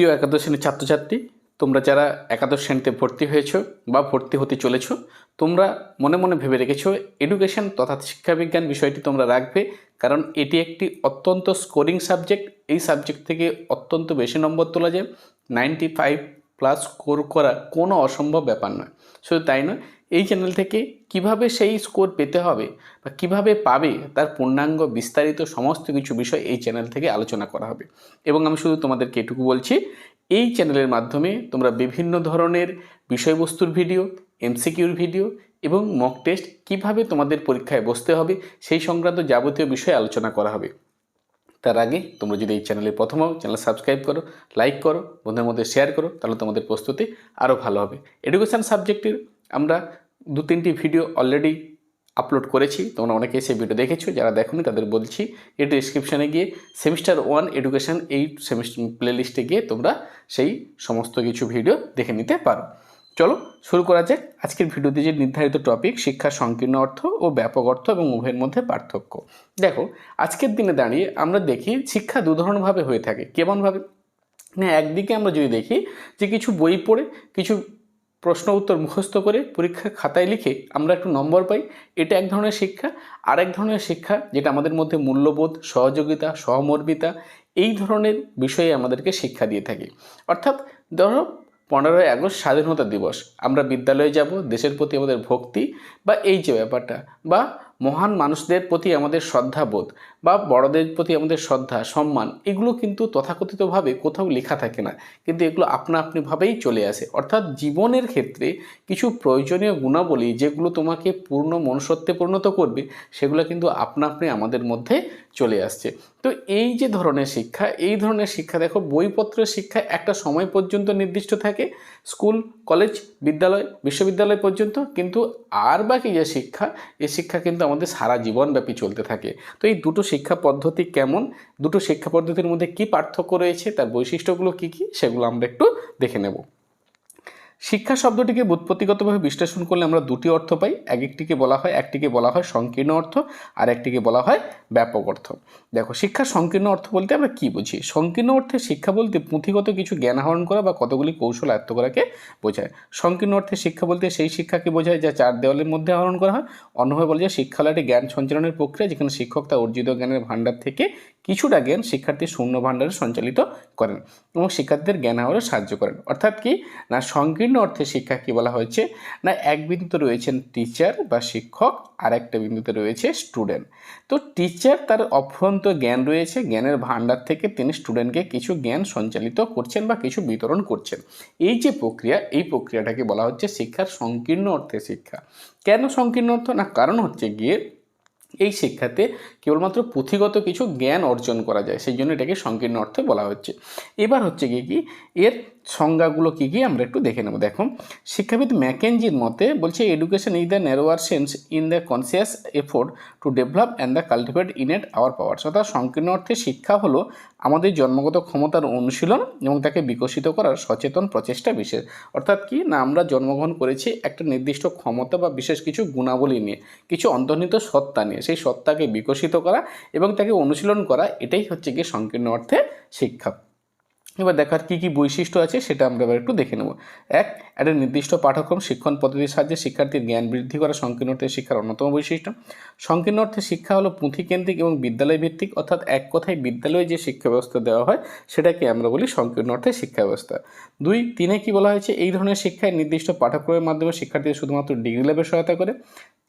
প্রিয় একাদশ শ্রেণির ছাত্রছাত্রী, তোমরা যারা একাদশ শ্রেণীতে ভর্তি হয়েছ বা ভর্তি হতে চলেছ, তোমরা মনে মনে ভেবে রেখেছ এডুকেশন তথা শিক্ষাবিজ্ঞান বিষয়টি তোমরা রাখবে, কারণ এটি একটি অত্যন্ত স্কোরিং সাবজেক্ট এই সাবজেক্ট থেকে অত্যন্ত বেশি নম্বর তোলা যায় নাইনটি ফাইভ প্লাস স্কোর করা কোনো অসম্ভব ব্যাপার নয়। শুধু তাই নয়, এই চ্যানেল থেকে কীভাবে সেই স্কোর পেতে হবে বা কীভাবে পাবে তার পূর্ণাঙ্গ বিস্তারিত সমস্ত কিছু বিষয় এই চ্যানেল থেকে আলোচনা করা হবে। এবং আমি শুধু তোমাদেরকে এটুকু বলছি, এই চ্যানেলের মাধ্যমে তোমরা বিভিন্ন ধরনের বিষয়বস্তুর ভিডিও এমসিকিউর ভিডিও এবং মক টেস্ট কীভাবে তোমাদের পরীক্ষায় বসতে হবে সেই সংক্রান্ত যাবতীয় বিষয়ে আলোচনা করা হবে। তার আগে তোমরা যদি এই চ্যানেলে প্রথম হও, চ্যানেল সাবস্ক্রাইব করো, লাইক করো, বন্ধুদের মধ্যে শেয়ার করো, তাহলে তোমাদের প্রস্তুতি আরও ভালো হবে। এডুকেশান সাবজেক্টের আমরা দু তিনটি ভিডিও অলরেডি আপলোড করেছি, তোমরা অনেকে সেই ভিডিও দেখেছ, যারা দেখোনি তাদের বলছি এই ডিসক্রিপশানে গিয়ে সেমিস্টার ওয়ান এডুকেশান এই সেমিস্টার প্লেলিস্টে গিয়ে তোমরা সেই সমস্ত কিছু ভিডিও দেখে নিতে পারো। চলো শুরু করা যাক আজকের ভিডিওতে যে নির্ধারিত টপিক শিক্ষার সংকীর্ণ অর্থ ও ব্যাপক অর্থ এবং উভয়ের মধ্যে পার্থক্য। দেখো, আজকের দিনে দাঁড়িয়ে আমরা দেখি শিক্ষা দু ধরনভাবে হয়ে থাকে, কেমনভাবে? না, একদিকে আমরা যদি দেখি যে কিছু বই পড়ে, কিছু প্রশ্ন উত্তর মুখস্থ করে পরীক্ষার খাতায় লিখে আমরা একটু নম্বর পাই, এটা এক ধরনের শিক্ষা। আরেক ধরনের শিক্ষা যেটা আমাদের মধ্যে মূল্যবোধ, সহযোগিতা, সহমর্মিতা, এই ধরনের বিষয়ে আমাদেরকে শিক্ষা দিয়ে থাকে। অর্থাৎ ধরো পনেরোই আগস্ট স্বাধীনতা দিবস। আমরা বিদ্যালয়ে যাব, দেশের প্রতি আমাদের ভক্তি বা এই যে ব্যাপারটা, বা মহান মানুষদের প্রতি আমাদের শ্রদ্ধাবোধ, বা বড়দের প্রতি আমাদের শ্রদ্ধা, সম্মান, এগুলো কিন্তু তথাকথিতভাবে কোথাও লেখা থাকে না। কিন্তু এগুলো আপনা আপনিভাবেই চলে আসে। অর্থাৎ জীবনের ক্ষেত্রে কিছু প্রয়োজনীয় গুণাবলী যেগুলো তোমাকে পূর্ণ মনুষ্যত্বে পরিণত করবে, সেগুলো কিন্তু আপনা আপনি আমাদের মধ্যে চলে আসছে। তো এই যে ধরনের শিক্ষা, এই ধরনের শিক্ষা দেখো, বইপত্রের শিক্ষা একটা সময় পর্যন্ত নির্দিষ্ট থাকে, স্কুল, কলেজ, বিদ্যালয়, বিশ্ববিদ্যালয় পর্যন্ত, কিন্তু আর বাকি যে শিক্ষা এই শিক্ষা কিন্তু আমাদের সারা জীবনব্যাপী চলতে থাকে। তো এই দুটো শিক্ষা পদ্ধতি কেমন? দুটো শিক্ষা পদ্ধতির মধ্যে কি পার্থক্য রয়েছে? তার বৈশিষ্ট্যগুলো কি কি? সেগুলো আমরা একটু দেখে নেব। শিক্ষা শব্দটিকে ব্যুৎপত্তিগতভাবে বিশ্লেষণ করলে আমরা দুটি অর্থ পাই। এক একটিকে বলা হয়, একটিকে বলা হয় সংকীর্ণ অর্থ, আর একটিকে বলা হয় ব্যাপক অর্থ। দেখো শিক্ষার সংকীর্ণ অর্থ বলতে আমরা কি বুঝি? সংকীর্ণ অর্থে শিক্ষা বলতে পুঁথিগত কিছু জ্ঞান আহরণ করা বা কতগুলি কৌশল আয়ত্ত করাকে বোঝায়। সংকীর্ণ অর্থে শিক্ষা বলতে সেই শিক্ষাকে বোঝায় যা চার দেওয়ালের মধ্যে আহরণ করা হয়। অন্যভাবে বলা যায়, শিক্ষালয়টি জ্ঞান সঞ্চালনের প্রক্রিয়া, যেখানে শিক্ষক তার অর্জিত জ্ঞানের ভাণ্ডার থেকে কিছুটা জ্ঞান শিক্ষার্থী শূন্য ভাণ্ডারে সঞ্চালিত করেন এবং শিক্ষার্থীদের জ্ঞান আহরণে সাহায্য করেন। অর্থাৎ কি? না, সংকীর্ণ অর্থে শিক্ষা কি বলা হয়েছে? না, এক বিন্দুতে রয়েছেন টিচার বা শিক্ষক আর একটা বিন্দুতে রয়েছে স্টুডেন্ট তো টিচার তার অফ্রন্ত জ্ঞান রয়েছে, জ্ঞানের ভাণ্ডার থেকে তিনি স্টুডেন্টকে কিছু জ্ঞান সঞ্চালিত করছেন বা কিছু বিতরণ করছেন। এই যে প্রক্রিয়া, এই প্রক্রিয়াটাকে বলা হচ্ছে শিক্ষার সংকীর্ণ অর্থে শিক্ষা। কেন সংকীর্ণ অর্থ? না, কারণ হচ্ছে গিয়ে এই শিক্ষাতে কেবলমাত্র পুঁথিগত কিছু জ্ঞান অর্জন করা যায়, সেই জন্য এটাকে সংকীর্ণ অর্থে বলা হচ্ছে। এবার হচ্ছে কি কি? এর সংজ্ঞাগুলো কী কী আমরা একটু দেখে নেব। দেখো, শিক্ষাবিদ ম্যাকেঞ্জির মতে বলছে education is the narrower sense in the conscious effort to develop and the cultivate at our powers অর্থাৎ সংকীর্ণ অর্থে শিক্ষা হলো আমাদের জন্মগত ক্ষমতার অনুশীলন এবং তাকে বিকশিত করার সচেতন প্রচেষ্টা বিশেষ। অর্থাৎ কি? না, আমরা জন্মগ্রহণ করেছি একটা নির্দিষ্ট ক্ষমতা বা বিশেষ কিছু গুণাবলী নিয়ে, কিছু অন্তর্নিহিত সত্তা নিয়ে। সেই সত্তাকে বিকশিত করা এবং তাকে অনুশীলন করা, এটাই হচ্ছে গিয়ে সংকীর্ণ অর্থে শিক্ষা। এবার দেখার কী কী বৈশিষ্ট্য আছে সেটা আমরা এবার একটু দেখে নেব। এক একটা নির্দিষ্ট পাঠ্যক্রম শিক্ষণ পদ্ধতির সাহায্যে শিক্ষার্থীর জ্ঞান বৃদ্ধি করা সংকীর্ণ অর্থে শিক্ষার অন্যতম বৈশিষ্ট্য। সংকীর্ণ অর্থে শিক্ষা হলো পুঁথিকেন্দ্রিক এবং বিদ্যালয় ভিত্তিক অর্থাৎ এক কথায় বিদ্যালয়ে যে শিক্ষা ব্যবস্থা দেওয়া হয়, সেটাকে আমরা বলি সংকীর্ণ অর্থে শিক্ষা ব্যবস্থা। দুই, তিনে কি বলা হয়েছে? এই ধরনের শিক্ষায় নির্দিষ্ট পাঠ্যক্রমের মাধ্যমে শিক্ষার্থীদের শুধুমাত্র ডিগ্রি লেভেল সহায়তা করে।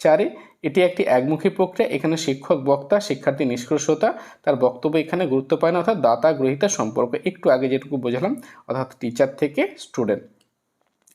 চারে, এটি একটি একমুখী প্রক্রিয়া, এখানে শিক্ষক, বক্তা, শিক্ষার্থী নিষ্কর্ষতা, তার বক্তব্য এখানে গুরুত্ব পায় না, অর্থাৎ দাতা, গ্রহিতা সম্পর্ক। একটু আগে যেটুকু বোঝালাম, অর্থাৎ টিচার থেকে স্টুডেন্ট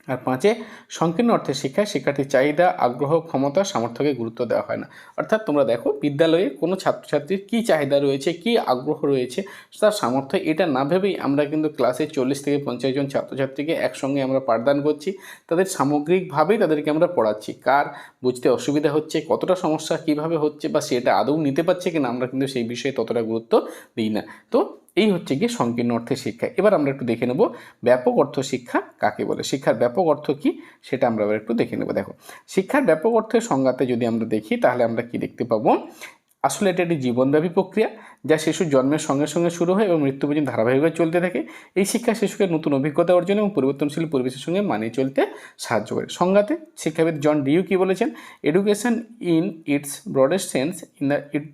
আর পাঁচে, সংকীর্ণ অর্থে শিক্ষায় শিক্ষার্থীর চাহিদা, আগ্রহ, ক্ষমতা, সামর্থ্যকে গুরুত্ব দেওয়া হয় না। অর্থাৎ তোমরা দেখো, বিদ্যালয়ে কোনো ছাত্রছাত্রীর কী চাহিদা রয়েছে, কী আগ্রহ রয়েছে, তার সামর্থ্য, এটা না ভেবেই আমরা কিন্তু ক্লাসে চল্লিশ থেকে পঞ্চাশ জন ছাত্রছাত্রীকে একসঙ্গে আমরা পাঠদান করছি। তাদের সামগ্রিকভাবেই তাদেরকে আমরা পড়াচ্ছি। কার বুঝতে অসুবিধা হচ্ছে, কতটা সমস্যা, কীভাবে হচ্ছে, বা সেটা আদৌ নিতে পারছে কিনা, আমরা কিন্তু সেই বিষয়ে ততটা গুরুত্ব দিই না। তো এই হচ্ছে গিয়ে সংকীর্ণ অর্থে শিক্ষা। এবার আমরা একটু দেখে নেব ব্যাপক অর্থ শিক্ষা কাকে বলে? শিক্ষার ব্যাপক অর্থ কি? সেটা আমরা এবার একটু দেখে নেব। দেখো, শিক্ষার ব্যাপক অর্থের সংজ্ঞাতে যদি আমরা দেখি, তাহলে আমরা কি দেখতে পাবো? আসলে এটা একটি জীবনব্যাপী প্রক্রিয়া, যা শিশুর জন্মের সঙ্গে সঙ্গে শুরু হয় এবং মৃত্যু পর্যন্ত ধারাবাহিকভাবে চলতে থাকে। এই শিক্ষা শিশুকে নতুন অভিজ্ঞতা অর্জন এবং পরিবর্তনশীল পরিবেশের সঙ্গে মানিয়ে চলতে সাহায্য করে। সংজ্ঞাতে শিক্ষাবিদ জন ডিউ কি বলেছেন? Education in its broadest sense in the it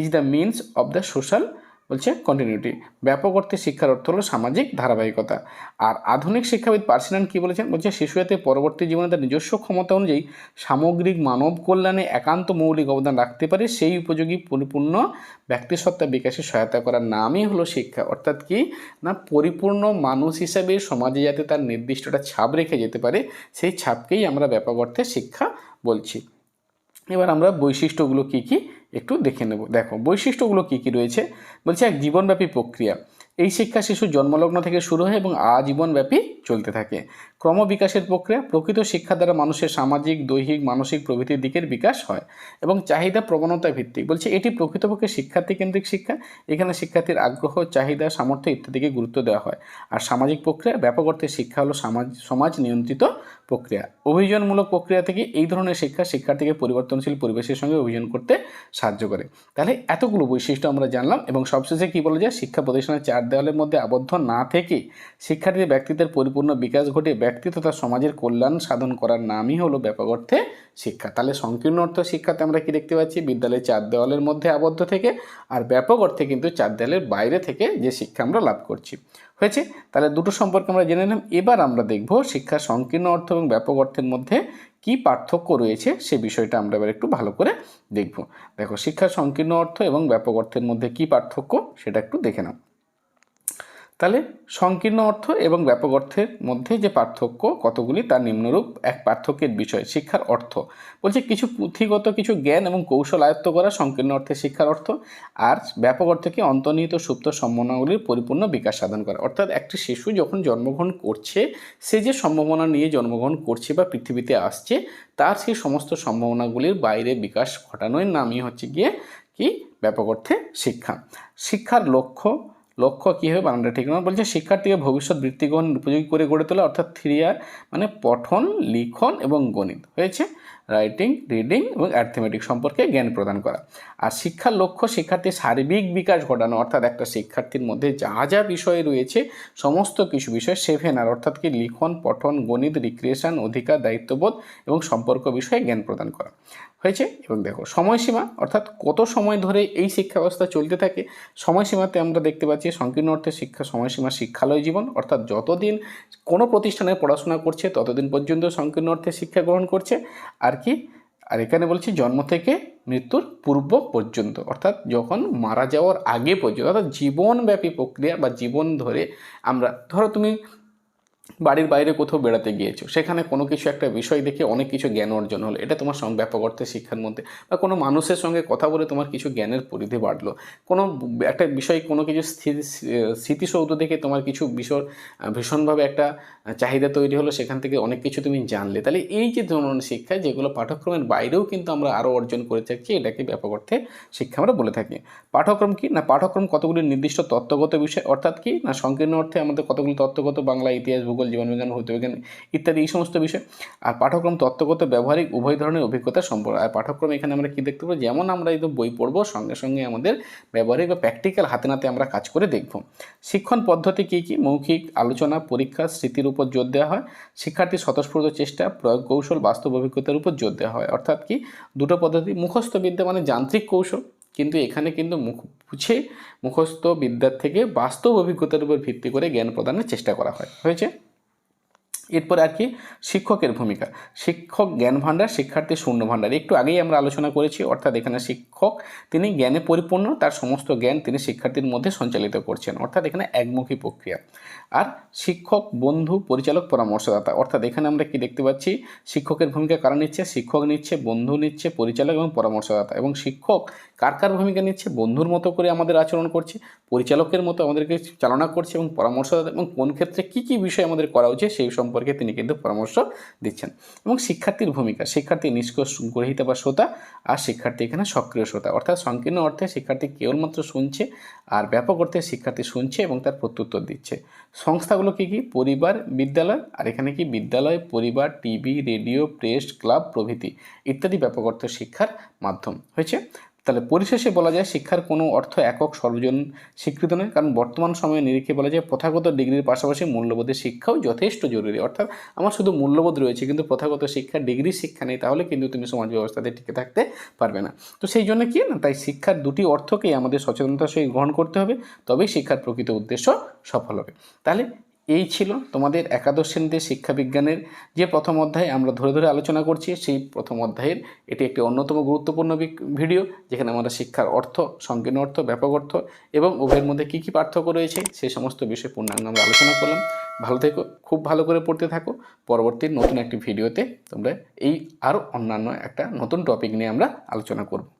is the means of the social বলছে কন্টিনিউটি ব্যাপক অর্থে শিক্ষার অর্থ হলো সামাজিক ধারাবাহিকতা। আর আধুনিক শিক্ষাবিদ পার্সিনান কি বলেছেন? বলছে শিশু যাতে পরবর্তী জীবনে তার নিজস্ব ক্ষমতা অনুযায়ী সামগ্রিক মানব কল্যাণে একান্ত মৌলিক অবদান রাখতে পারে। সেই উপযোগী পরিপূর্ণ ব্যক্তিসত্তা বিকাশে সহায়তা করার নামই হলো শিক্ষা। অর্থাৎ কি? না, পরিপূর্ণ মানুষ হিসাবে সমাজে যাতে তার নির্দিষ্টটা ছাপ রেখে যেতে পারে, সেই ছাপকেই আমরা ব্যাপক অর্থে শিক্ষা বলছি। এবার আমরা বৈশিষ্ট্যগুলো কি কি একটু দেখে নেব। দেখো, বৈশিষ্ট্যগুলো কি কি রয়েছে? বলছে এক, জীবনব্যাপী প্রক্রিয়া। এই শিক্ষা শিশু জন্মলগ্ন থেকে শুরু হয় এবং আজীবনব্যাপী চলতে থাকে। ক্রমবিকাশের প্রক্রিয়া প্রকৃত শিক্ষা দ্বারা মানুষের সামাজিক, দৈহিক, মানসিক প্রভৃতির দিকের বিকাশ হয় এবং চাহিদা প্রবণতা ভিত্তিক। বলছে, এটি প্রকৃতপক্ষে শিক্ষার্থী কেন্দ্রিক শিক্ষা। এখানে শিক্ষার্থীর আগ্রহ, চাহিদা, সামর্থ্য ইত্যাদিকে গুরুত্ব দেওয়া হয়। আর সামাজিক প্রক্রিয়া, ব্যাপক অর্থে শিক্ষা হলো সমাজ সমাজ নিয়ন্ত্রিত প্রক্রিয়া। অভিযোজনমূলক প্রক্রিয়া থেকে এই ধরনের শিক্ষা শিক্ষার্থীকে পরিবর্তনশীল পরিবেশের সঙ্গে অভিযোজন করতে সাহায্য করে। তাহলে এতগুলো বৈশিষ্ট্য আমরা জানলাম এবং সবশেষে কী বলা যায়? শিক্ষা প্রতিষ্ঠানের চার দেওয়ালের মধ্যে আবদ্ধ না থেকে শিক্ষার্থীদের ব্যক্তিত্বের পরিপূর্ণ বিকাশ ঘটিয়ে ব্যক্তি তথা সমাজের কল্যাণ সাধন করার নামই হলো ব্যাপক অর্থে শিক্ষা। তাহলে সংকীর্ণ অর্থ শিক্ষাতে আমরা কি দেখতে পাচ্ছি? বিদ্যালয়ের চার দেওয়ালের মধ্যে আবদ্ধ থেকে আর ব্যাপক অর্থে কিন্তু চার দেওয়ালের বাইরে থেকে যে শিক্ষা আমরা লাভ করছি। হয়েছে? তাহলে দুটো সম্পর্কে আমরা জেনে নিলাম। এবার আমরা দেখব শিক্ষার সংকীর্ণ অর্থ এবং ব্যাপক অর্থের মধ্যে কি পার্থক্য রয়েছে সে বিষয়টা আমরা এবার একটু ভালো করে দেখব। দেখো শিক্ষার সংকীর্ণ অর্থ এবং ব্যাপক অর্থের মধ্যে কি পার্থক্য সেটা একটু দেখে নাও। তাহলে সংকীর্ণ অর্থ এবং ব্যাপক অর্থের মধ্যে যে পার্থক্য কতগুলি তার নিম্নরূপ এক পার্থক্যের বিষয়, শিক্ষার অর্থ। বলছে কিছু পুঁথিগত কিছু জ্ঞান এবং কৌশল আয়ত্ত করা সংকীর্ণ অর্থে শিক্ষার অর্থ, আর ব্যাপক অর্থকে অন্তর্নিহিত সুপ্ত সম্ভাবনাগুলির পরিপূর্ণ বিকাশ সাধন করা। অর্থাৎ একটি শিশু যখন জন্মগ্রহণ করছে, সে যে সম্ভাবনা নিয়ে জন্মগ্রহণ করছে বা পৃথিবীতে আসছে, তার সেই সমস্ত সম্ভাবনাগুলির বাইরে বিকাশ ঘটানোর নামই হচ্ছে গিয়ে কি? ব্যাপক অর্থে শিক্ষা। শিক্ষার লক্ষ্য লক্ষ্য কী হবে বানানটা ঠিক নয়। বলছে, শিক্ষার্থীকে ভবিষ্যৎ বৃত্তিগ্রহণ উপযোগী করে গড়ে তোলা, অর্থাৎ থ্রি আর মানে পঠন, লিখন এবং গণিত। হয়েছে? রাইটিং, রিডিং এবং অ্যাথমেটিক সম্পর্কে জ্ঞান প্রদান করা। আর শিক্ষার লক্ষ্য শিক্ষার্থীর সার্বিক বিকাশ ঘটানো, অর্থাৎ একটা শিক্ষার্থীর মধ্যে যা যা বিষয় রয়েছে, সমস্ত কিছু বিষয় সেভেন আর অর্থাৎ কি লিখন, পঠন, গণিত রিক্রিয়েশন অধিকার, দায়িত্ববোধ এবং সম্পর্ক বিষয়ে জ্ঞান প্রদান করা। হয়েছে এবং দেখো সময়সীমা, অর্থাৎ কত সময় ধরে এই শিক্ষা ব্যবস্থা চলতে থাকে, সময়সীমাতে আমরা দেখতে পাচ্ছি সংকীর্ণ অর্থে শিক্ষা, সময়সীমা শিক্ষালয় জীবন, অর্থাৎ যতদিন কোনো প্রতিষ্ঠানে পড়াশোনা করছে, ততদিন পর্যন্ত সংকীর্ণ অর্থে শিক্ষা গ্রহণ করছে। আর কি? আর এখানে বলছি জন্ম থেকে মৃত্যুর পূর্ব পর্যন্ত, অর্থাৎ যখন মারা যাওয়ার আগে পর্যন্ত, অর্থাৎ জীবনব্যাপী প্রক্রিয়া বা জীবন ধরে আমরা, ধরো তুমি বাড়ির বাইরে কোথাও বেড়াতে গিয়েছো, সেখানে কোনো কিছু একটা বিষয় দেখে অনেক কিছু জ্ঞান অর্জন হলো। এটা তোমার সঙ্গে ব্যাপক অর্থে শিক্ষার মধ্যে। বা কোনো মানুষের সঙ্গে কথা বলে তোমার কিছু জ্ঞানের পরিধি বাড়লো। কোনো একটা বিষয়, কোনো কিছু স্থিতি স্মৃতিসৌধ দেখে তোমার কিছু বিষয় ভীষণভাবে একটা চাহিদা তৈরি হলো, সেখান থেকে অনেক কিছু তুমি জানলে। তাহলে এই যে ধরনের শিক্ষা, যেগুলো পাঠ্যক্রমের বাইরেও কিন্তু আমরা আরও অর্জন করে থাকছি, এটাকে ব্যাপক অর্থে শিক্ষা আমরা বলে থাকি। পাঠ্যক্রম কি? না, পাঠ্যক্রম কতগুলি নির্দিষ্ট তত্ত্বগত বিষয়? অর্থাৎ কি? না, সংকীর্ণ অর্থে আমাদের কতগুলি তত্ত্বগত বাংলা ইতিহাস, ভূগোল জীবনবিজ্ঞান, ভৌতবিজ্ঞান ইত্যাদি এই সমস্ত বিষয়। আর পাঠ্যক্রম তত্ত্বগত ব্যবহারিক উভয় ধরনের অভিজ্ঞতা সম্পর্ক। আর পাঠ্যক্রম এখানে আমরা কী দেখতে পাবো? যেমন আমরা এই বই পড়ব, সঙ্গে সঙ্গে আমাদের ব্যবহারিক বা প্র্যাকটিক্যাল হাতে নাতে আমরা কাজ করে দেখব। শিক্ষণ পদ্ধতি কী কী? মৌখিক আলোচনা, পরীক্ষা, স্মৃতির উপর জোর দেওয়া হয়। শিক্ষার্থীর স্বতঃস্ফূর্ত চেষ্টা, প্রয়োগ কৌশল, বাস্তব অভিজ্ঞতার উপর জোর দেওয়া হয়। অর্থাৎ কি? দুটো পদ্ধতি, মুখস্থ বিদ্যা মানে যান্ত্রিক কৌশল। কিন্তু এখানে কিন্তু মুখ বুঝে মুখস্থ বিদ্যার থেকে বাস্তব অভিজ্ঞতার উপর ভিত্তি করে জ্ঞান প্রদানের চেষ্টা করা হয়। হয়েছে? এরপর আর কি শিক্ষকের ভূমিকা। শিক্ষক জ্ঞান ভাণ্ডার, শিক্ষার্থী শূন্য ভাণ্ডার। একটু আগেই আমরা আলোচনা করেছি, অর্থাৎ এখানে শিক্ষক, তিনি জ্ঞানে পরিপূর্ণ, তার সমস্ত জ্ঞান তিনি শিক্ষার্থীর মধ্যে সঞ্চালিত করছেন। অর্থাৎ এখানে একমুখী প্রক্রিয়া। আর শিক্ষক, বন্ধু, পরিচালক, পরামর্শদাতা, অর্থাৎ এখানে আমরা কি দেখতে পাচ্ছি? শিক্ষকের ভূমিকা কারা নিচ্ছে? শিক্ষক নিচ্ছে, বন্ধু নিচ্ছে, পরিচালক এবং পরামর্শদাতা। এবং শিক্ষক কার কার ভূমিকা নিচ্ছে? বন্ধুর মতো করে আমাদের আচরণ করছে, পরিচালকের মতো আমাদেরকে চালনা করছে এবং পরামর্শদাতা এবং কোন ক্ষেত্রে কী কী বিষয় আমাদের করা উচিত সেই সম্পর্কে তিনি কিন্তু পরামর্শ দিচ্ছেন। এবং শিক্ষার্থীর ভূমিকা, শিক্ষার্থী নিষ্কর্ষ, গ্রহিতা বা শ্রোতা, আর শিক্ষার্থী এখানে সক্রিয় শ্রোতা অর্থাৎ সংকীর্ণ অর্থে শিক্ষার্থী কেবলমাত্র শুনছে আর ব্যাপক অর্থে শিক্ষার্থী শুনছে এবং তার প্রত্যুত্তর দিচ্ছে। সংস্থাগুলো কী কী? পরিবার, বিদ্যালয় আর এখানে কি? বিদ্যালয়, পরিবার, টিভি, রেডিও, প্রেস, ক্লাব প্রভৃতি ইত্যাদি ব্যাপক অর্থ শিক্ষার মাধ্যম। হয়েছে? তাহলে পরিশেষে বলা যায় শিক্ষার কোনো অর্থ একক সর্বজন স্বীকৃত নয়, কারণ বর্তমান সময়ে নিরিখে বলা যায় প্রথাগত ডিগ্রির পাশাপাশি মূল্যবোধের শিক্ষাও যথেষ্ট জরুরি। অর্থাৎ আমার শুধু মূল্যবোধ রয়েছে, কিন্তু প্রথাগত শিক্ষা ডিগ্রি শিক্ষা নেই, তাহলে কিন্তু তুমি সমাজ ব্যবস্থাতে টিকে থাকতে পারবে না। তো সেই জন্য কি না, তাই শিক্ষার দুটি অর্থকেই আমাদের সচেতনতার সহিত গ্রহণ করতে হবে, তবেই শিক্ষার প্রকৃত উদ্দেশ্য সফল হবে। তাহলে এই ছিল তোমাদের একাদশ শ্রেণীতে শিক্ষা বিজ্ঞানের যে প্রথম অধ্যায়। আমরা ধরে ধরে আলোচনা করছি, সেই প্রথম অধ্যায়ের এটি একটি অন্যতম গুরুত্বপূর্ণ ভিডিও, যেখানে আমরা শিক্ষার অর্থ, সংকীর্ণ অর্থ, ব্যাপক অর্থ এবং উভয়ের মধ্যে কী কী পার্থক্য রয়েছে সেই সমস্ত বিষয় পূর্ণাঙ্গ আমরা আলোচনা করলাম। ভালো থেকো, খুব ভালো করে পড়তে থাকো। পরবর্তী নতুন একটি ভিডিওতে তোমরা এই আরও অন্যান্য একটা নতুন টপিক নিয়ে আমরা আলোচনা করব।